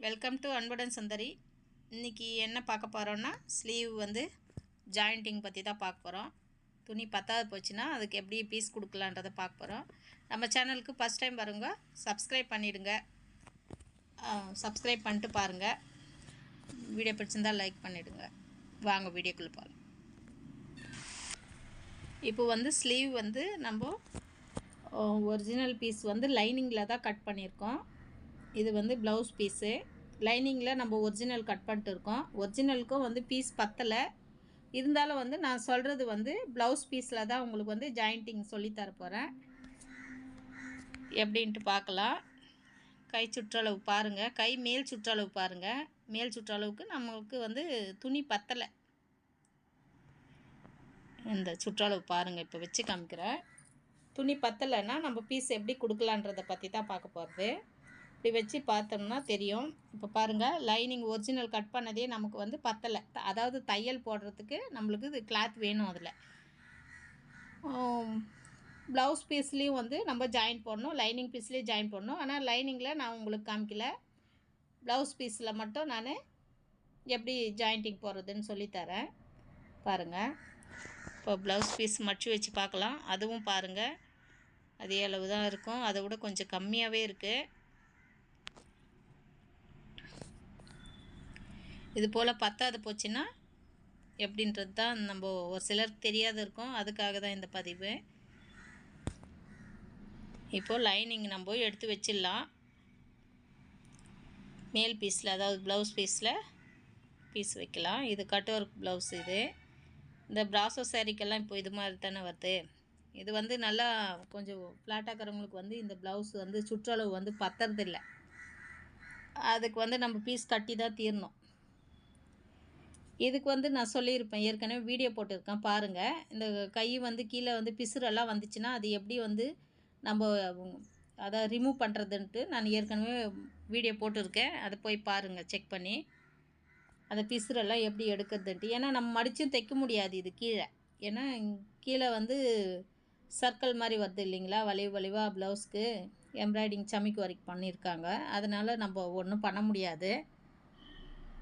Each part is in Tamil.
வெல்கம் டு அன்புடன் சுந்தரி. இன்றைக்கி என்ன பார்க்க போகிறோன்னா ஸ்லீவ் வந்து ஜாயிண்டிங் பற்றி தான் பார்க்க போகிறோம் துணி பத்தாவது போச்சுன்னா அதுக்கு எப்படி பீஸ் கொடுக்கலான்றதை பார்க்க போகிறோம் நம்ம சேனலுக்கு ஃபஸ்ட் டைம் பாருங்க சப்ஸ்கிரைப் பண்ணிவிடுங்க சப்ஸ்கிரைப் பண்ணிட்டு பாருங்கள் வீடியோ பிடிச்சிருந்தால் லைக் பண்ணிவிடுங்க வாங்க வீடியோக்குள்ளே பாருங்கள் இப்போ வந்து ஸ்லீவ் வந்து நம்ம ஒரிஜினல் பீஸ் வந்து லைனிங்கில் தான் கட் பண்ணியிருக்கோம். இது வந்து ப்ளவுஸ் பீஸு லைனிங்கில் நம்ம ஒரிஜினல் கட் பண்ணிட்டு இருக்கோம். ஒரிஜினலுக்கும் வந்து பீஸ் பத்தலை. இருந்தாலும் வந்து நான் சொல்கிறது வந்து ப்ளவுஸ் பீஸில் தான் உங்களுக்கு வந்து ஜாயிண்டிங் சொல்லித்தர போகிறேன் எப்படின்ட்டு பார்க்கலாம். கை சுற்றளவு பாருங்கள் கை மேல் சுற்றளவு பாருங்கள் மேல் சுற்றளவுக்கு நமக்கு வந்து துணி பத்தலை. இந்த சுற்றளவு பாருங்கள் இப்போ வச்சு காமிக்கிறேன். துணி பத்தலைன்னா நம்ம பீஸ் எப்படி கொடுக்கலான்றதை பற்றி தான் பார்க்க போகிறது இப்படி வச்சு பார்த்தோம்னா தெரியும். இப்போ பாருங்கள் லைனிங் ஒரிஜினல் கட் பண்ணதே நமக்கு வந்து பத்தலை. அதாவது தையல் போடுறதுக்கு நம்மளுக்கு இது கிளாத் வேணும் அதில். ப்ளவுஸ் பீஸ்லேயும் வந்து நம்ம ஜாயின் பண்ணணும் லைனிங் பீஸ்லேயும் ஜாயின் பண்ணணும் ஆனால் லைனிங்கில் நான் உங்களுக்கு காமிக்கல. ப்ளவுஸ் பீஸில் மட்டும் நான் எப்படி ஜாயிண்டிங் போடுறதுன்னு சொல்லித்தரேன் பாருங்கள் இப்போ ப்ளவுஸ் பீஸ் மடிச்சு வச்சு பார்க்கலாம். அதுவும் பாருங்கள் அதே அளவு தான் இருக்கும். அதை விட கொஞ்சம் கம்மியாகவே இருக்குது இது போல் பத்தாது போச்சுன்னா எப்படின்றது தான் நம்ம ஒரு சிலருக்கு தெரியாது இருக்கும். அதுக்காக தான் இந்த பதிவு. இப்போது லைனிங் நம்ம எடுத்து வச்சிடலாம். மேல் பீஸில் அதாவது ப்ளவுஸ் பீஸில் பீஸ் வைக்கலாம். இது கட் ஒர்க் ப்ளவுஸ் இது. இந்த ப்ராசோ சாரிக்கெல்லாம் இப்போ இது மாதிரி தானே வருது. இது வந்து நல்லா கொஞ்சம் ஃப்ளாட்டாக்கிறவங்களுக்கு வந்து இந்த ப்ளவுஸ் வந்து சுற்றளவு வந்து பத்துறதில்லை. அதுக்கு வந்து நம்ம பீஸ் கட்டி தான் தீரணும். இதுக்கு வந்து நான் சொல்லியிருப்பேன். ஏற்கனவே வீடியோ போட்டிருக்கேன். பாருங்கள் இந்த கை வந்து கீழே வந்து பிசுரெல்லாம் வந்துச்சுன்னா அது எப்படி வந்து நம்ம அதை ரிமூவ் பண்ணுறதுன்ட்டு நான் ஏற்கனவே வீடியோ போட்டிருக்கேன். அதை போய் பாருங்கள் செக் பண்ணி. அந்த பிசுரெல்லாம் எப்படி எடுக்கிறதுன்ட்டு. ஏன்னா நம்ம மடித்தும் தைக்க முடியாது இது கீழே. ஏன்னா கீழே வந்து சர்க்கிள் மாதிரி வருது இல்லைங்களா? வளைவு வளைவாக ப்ளவுஸ்க்கு எம்ப்ராய்டிங் சமைக்கு வரைக்கும் பண்ணியிருக்காங்க. அதனால் நம்ம ஒன்றும் பண்ண முடியாது.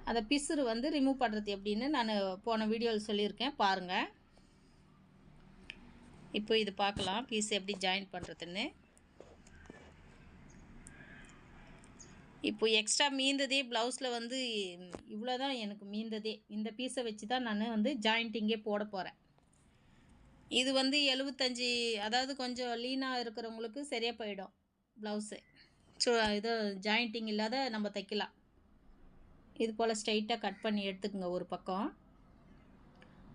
அந்த பிசுறு வந்து ரிமூவ் பண்ணுறது எப்படின்னு நான் போன வீடியோவில் சொல்லியிருக்கேன். பாருங்கள் இப்போ இது பார்க்கலாம். பீஸ் எப்படி ஜாயின் பண்ணுறதுன்னு இப்போ எக்ஸ்ட்ரா மீந்ததே ப்ளவுஸில் வந்து இவ்வளோ தான் எனக்கு மீந்ததே. இந்த பீஸை வச்சு தான் நான் வந்து ஜாயிண்டிங்கே போட போகிறேன் இது வந்து எழுபத்தஞ்சி அதாவது கொஞ்சம் லீனாக இருக்கிறவங்களுக்கு சரியாக போயிடும் ப்ளவுஸு ஸோ இது ஜாயிண்டிங் இல்லாத நம்ம தைக்கலாம். இது போல் ஸ்ட்ரைட்டாக கட் பண்ணி எடுத்துக்கோங்க ஒரு பக்கம்.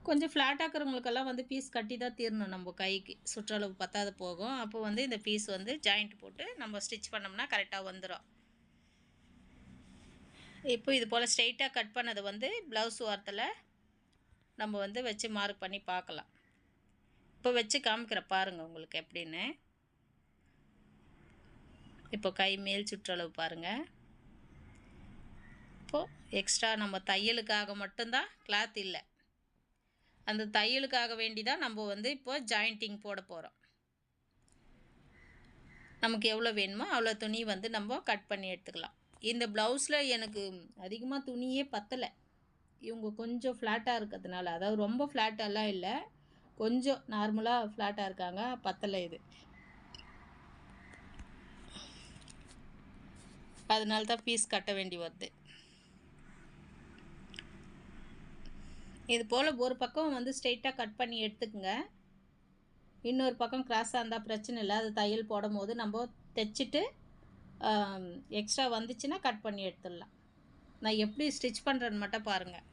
கொஞ்சம் ஃப்ளாட்டாக இருக்கிறவங்களுக்கெல்லாம் வந்து பீஸ் கட்டி தான் தீரணும் நம்ம கைக்கு. சுற்றளவு பத்தாது போகும். அப்போ வந்து இந்த பீஸ் வந்து ஜாயிண்ட் போட்டு நம்ம ஸ்டிச் பண்ணோம்னா கரெக்டாக வந்துடும் இப்போ இது போல் ஸ்ட்ரைட்டாக கட் பண்ணது வந்து ப்ளவுஸ் ஓரத்தில் நம்ம வந்து வச்சு மார்க் பண்ணி பார்க்கலாம். இப்போ வச்சு காமிக்கிற பாருங்கள் உங்களுக்கு எப்படின்னு. இப்போ கை மேல் சுற்றளவு பாருங்கள் இப்போது எக்ஸ்ட்ரா நம்ம தையலுக்காக மட்டும்தான் கிளாத் இல்லை. அந்த தையலுக்காக வேண்டி தான் நம்ம வந்து இப்போ ஜாயிண்டிங் போட போகிறோம் நமக்கு எவ்வளோ வேணுமோ அவ்வளோ துணி வந்து நம்ம கட் பண்ணி எடுத்துக்கலாம். இந்த ப்ளவுஸில் எனக்கு அதிகமாக துணியே பத்தலை. இவங்க கொஞ்சம் ஃப்ளாட்டாக இருக்கிறதுனால அதாவது ரொம்ப ஃப்ளாட்டெல்லாம் இல்லை. கொஞ்சம் நார்மலாக ஃப்ளாட்டாக இருக்காங்க பத்தலை இது. அதனால தான் பீஸ் கட்ட வேண்டி வருது. இது போல் ஒரு பக்கம் வந்து ஸ்ட்ரெயிட்டாக கட் பண்ணி எடுத்துக்கோங்க. இன்னொரு பக்கம் கிராஸாக இருந்தால் பிரச்சனை இல்லை. அது தையல் போடும் போது நம்ம தைச்சிட்டு எக்ஸ்ட்ரா வந்துச்சுன்னா கட் பண்ணி எடுத்துடலாம். நான் எப்படி ஸ்டிச் பண்ணுறேன்னு மட்டும் பாருங்கள்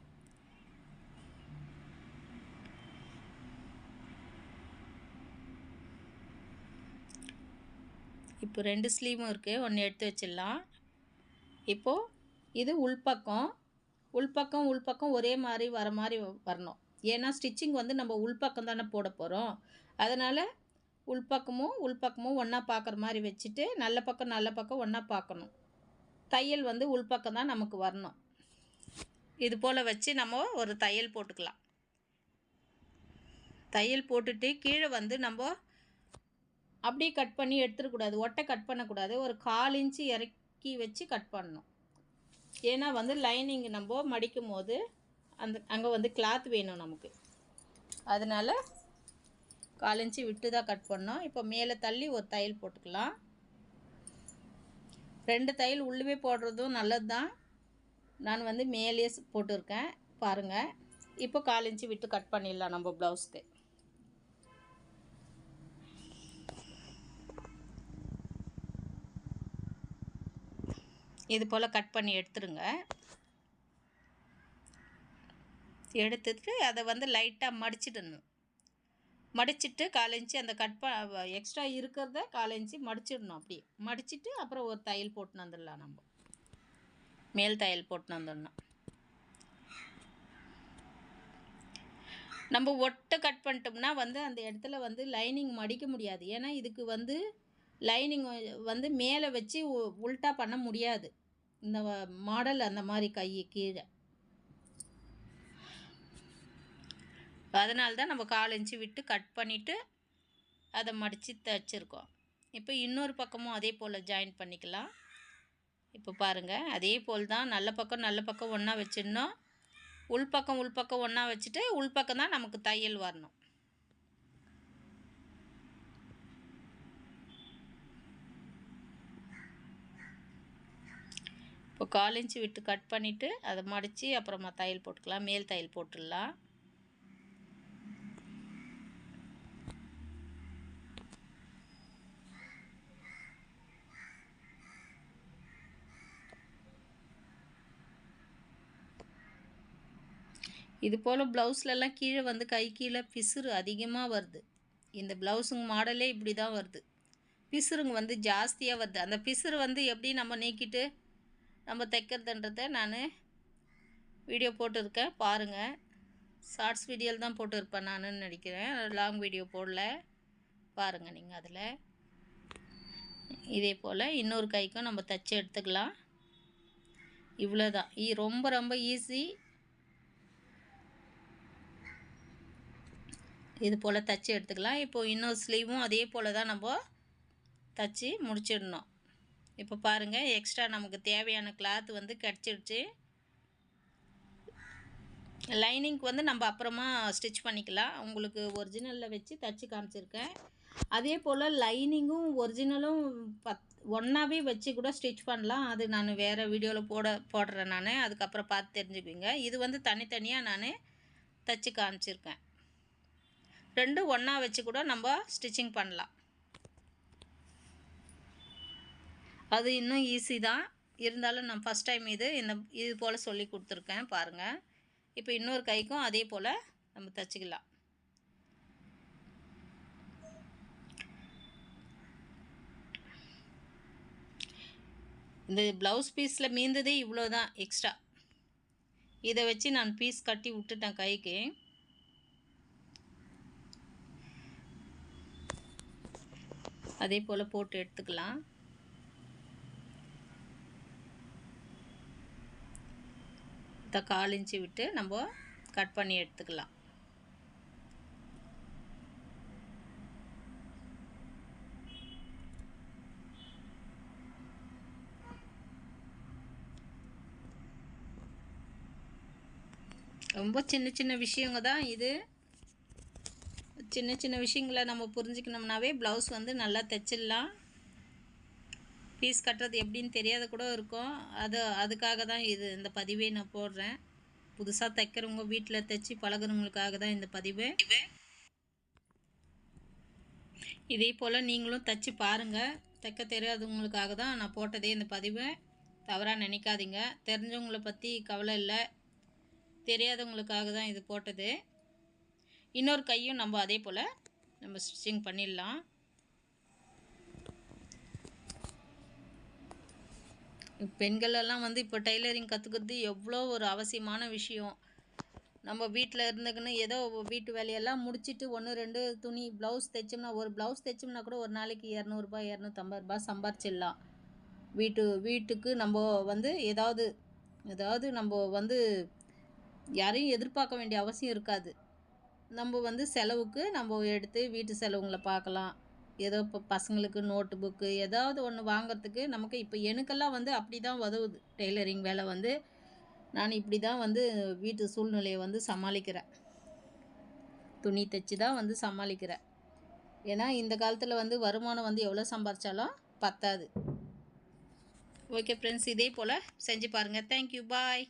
இப்போ ரெண்டு ஸ்லீவும் இருக்குது ஒன்று எடுத்து வச்சிடலாம். இப்போது இது உள்பக்கம் உள்பக்கம் உள்பக்கம் ஒரே மாதிரி வர மாதிரி வரணும். ஏன்னா ஸ்டிச்சிங் வந்து நம்ம உள்பக்கம் தானே போட போகிறோம் அதனால் உள்பக்கமும் உள்பக்கமும் ஒன்றா பார்க்குற மாதிரி வச்சுட்டு நல்ல பக்கம் நல்ல பக்கம் ஒன்றா பார்க்கணும் தையல் வந்து உள்பக்கம் தான் நமக்கு வரணும். இது போல் வச்சு நம்ம ஒரு தையல் போட்டுக்கலாம். தையல் போட்டுட்டு கீழே வந்து நம்ம அப்படியே கட் பண்ணி எடுத்துடக்கூடாது. ஒட்டை கட் பண்ணக்கூடாது. ஒரு கால் இன்ச்சு இறக்கி வச்சு கட் பண்ணணும். ஏன்னா வந்து லைனிங் நம்ம மடிக்கும் போது அந்த அங்கே வந்து கிளாத் வேணும் நமக்கு. அதனால் காலஞ்சி விட்டு தான் கட் பண்ணோம். இப்போ மேலே தள்ளி ஒரு தையல் போட்டுக்கலாம். ரெண்டு தையல் உள்ளவே போடுறதும் நல்லது தான் நான் வந்து மேலேயே போட்டிருக்கேன். பாருங்கள் இப்போ கால் இன்ச்சு விட்டு கட் பண்ணிடலாம் நம்ம ப்ளவுஸ்க்கு இது போல் கட் பண்ணி எடுத்துருங்க. எடுத்துட்டு அதை வந்து லைட்டாக மடிச்சிடணும். மடிச்சிட்டு காலஞ்சி அந்த கட் ப எக்ஸ்ட்ரா இருக்கிறத காலஞ்சி மடிச்சிடணும் அப்படியே. மடிச்சிட்டு அப்புறம் ஒரு தையல் போட்டுன்னு வந்துடலாம் நம்ம. மேல் தையல் போட்டுன்னு வந்துடணும். நம்ம ஒட்டை கட் பண்ணிட்டோம்னா வந்து அந்த இடத்துல வந்து லைனிங் மடிக்க முடியாது. ஏன்னா இதுக்கு வந்து லைனிங் வந்து மேலே வச்சு உ- உல்ட்டா பண்ண முடியாது. இந்த மாடல் அந்த மாதிரி கை கீழே. அதனால தான் நம்ம கால் இன்ச்சு விட்டு கட் பண்ணிவிட்டு அதை மடித்து தைச்சிருக்கோம் இப்போ இன்னொரு பக்கமும் அதே போல் ஜாயின் பண்ணிக்கலாம். இப்போ பாருங்கள் அதே போல் தான் நல்ல பக்கம் நல்ல பக்கம் ஒன்றா வச்சிடணும் உள்பக்கம் உள்பக்கம் ஒன்றா வச்சுட்டு உள்பக்கம் தான் நமக்கு தையல் வரணும். இப்போ கால் இன்ச்சு விட்டு கட் பண்ணிவிட்டு அதை மடித்து அப்புறமா தையல் போட்டுக்கலாம். மேல் தையல் போட்டுடலாம். இது போல் ப்ளவுஸ்லலாம் கீழே வந்து கை கீழே பிசுறு அதிகமாக வருது. இந்த ப்ளவுஸுங்க மாடலே இப்படி தான் வருது. பிசுறுங்க வந்து ஜாஸ்தியாக வருது. அந்த பிசுறு வந்து எப்படி நம்ம நீக்கிட்டு நம்ம தைக்கிறதுன்றதை நான் வீடியோ போட்டிருக்கேன். பாருங்கள் ஷார்ட்ஸ் வீடியோவில் தான் போட்டிருப்பேன் நான் நினைக்கிறேன். லாங் வீடியோ போடல. பாருங்கள் நீங்கள் அதில். இதே போல் இன்னொரு கைக்கும் நம்ம தைச்சி எடுத்துக்கலாம். இவ்வளோதான் ஈ ரொம்ப ரொம்ப ஈஸி இது போல் தச்சு எடுத்துக்கலாம். இப்போது இன்னொரு ஸ்லீவும் அதே போல் தான் நம்ம தச்சு முடிச்சிடணும். இப்போ பாருங்கள் எக்ஸ்ட்ரா நமக்கு தேவையான கிளாத் வந்து கிடச்சிடுச்சு லைனிங்க்கு வந்து நம்ம அப்புறமா ஸ்டிச் பண்ணிக்கலாம். உங்களுக்கு ஒரிஜினலில் வச்சு தச்சு காமிச்சிருக்கேன். அதே போல் லைனிங்கும் ஒரிஜினலும் பத் ஒன்றாவே வச்சு கூட ஸ்டிச் பண்ணலாம். அது நான் வேறு வீடியோவில் போட போடுறேன் நான். அதுக்கப்புறம் பார்த்து தெரிஞ்சுக்குவீங்க. இது வந்து தனித்தனியாக நான் தச்சு காமிச்சிருக்கேன். ரெண்டும் ஒன்றா வச்சு கூட நம்ம ஸ்டிச்சிங் பண்ணலாம். அது இன்னும் ஈஸி தான். இருந்தாலும் நான் ஃபஸ்ட் டைம் இது இந்த இது போல் சொல்லி கொடுத்துருக்கேன் பாருங்கள் இப்போ இன்னொரு கைக்கும் அதே போல் நம்ம தச்சுக்கலாம். இந்த ப்ளவுஸ் பீஸில் மீந்ததே இவ்வளோ தான் எக்ஸ்ட்ரா இதை வச்சு நான் பீஸ் கட்டி விட்டுட்டேன் கைக்கு. அதே போல் போட்டு எடுத்துக்கலாம். இதை கால் இன்ச்சு விட்டு நம்ம கட் பண்ணி எடுத்துக்கலாம். ரொம்ப சின்ன சின்ன விஷயங்க தான் இது. சின்ன சின்ன விஷயங்களை நம்ம புரிஞ்சுக்கணும்னாவே ப்ளவுஸ் வந்து நல்லா தைச்சிடலாம். ஃபீஸ் கட்டுறது எப்படின்னு தெரியாத கூட இருக்கும். அது அதுக்காக தான் இது இந்த பதிவே நான் போடுறேன். புதுசாக தைக்கிறவங்க வீட்டில் தைச்சி பழகுறவங்களுக்காக தான் இந்த பதிவு. இதே போல் நீங்களும் தைச்சி பாருங்கள் தைக்க தெரியாதவங்களுக்காக தான் நான் போட்டதே இந்த பதிவை. தவறாக நினைக்காதீங்க. தெரிஞ்சவங்கள பற்றி கவலை இல்லை. தெரியாதவங்களுக்காக தான் இது போட்டது. இன்னொரு கையும் நம்ம அதே போல் நம்ம ஸ்டிச்சிங் பண்ணிடலாம். பெண்களெல்லாம் வந்து இப்போ டெய்லரிங் கற்றுக்கிறது எவ்வளோ ஒரு அவசியமான விஷயம். நம்ம வீட்டில் இருந்துக்குன்னு ஏதோ வீட்டு வேலையெல்லாம் முடிச்சிட்டு ஒன்று ரெண்டு துணி ப்ளவுஸ் தைச்சோம்னா ஒரு ப்ளவுஸ் தைச்சோம்னா கூட ஒரு நாளைக்கு இரநூறுபா இரநூத்தம்பது ரூபாய் சம்பாரிச்சிடலாம். வீட்டு வீட்டுக்கு நம்ம வந்து ஏதாவது ஏதாவது நம்ம வந்து யாரையும் எதிர்பார்க்க வேண்டிய அவசியம் இருக்காது. நம்ம வந்து செலவுக்கு நம்ம எடுத்து வீட்டு செலவுங்களை பார்க்கலாம். ஏதோ இப்போ பசங்களுக்கு நோட்டு புக்கு ஏதாவது ஒன்று வாங்குறதுக்கு நமக்கு இப்போ எனக்கெல்லாம் வந்து அப்படி தான் உதவுது. டெய்லரிங் வேலை வந்து நான் இப்படி தான் வந்து வீட்டு சூழ்நிலையை வந்து சமாளிக்கிறேன். துணி தைச்சி தான் வந்து சமாளிக்கிறேன். ஏன்னா இந்த காலத்தில் வந்து வருமானம் வந்து எவ்வளோ சம்பாரித்தாலும் பத்தாது. ஓகே ஃப்ரெண்ட்ஸ் இதே போல் செஞ்சு பாருங்கள் தேங்க்யூ பாய்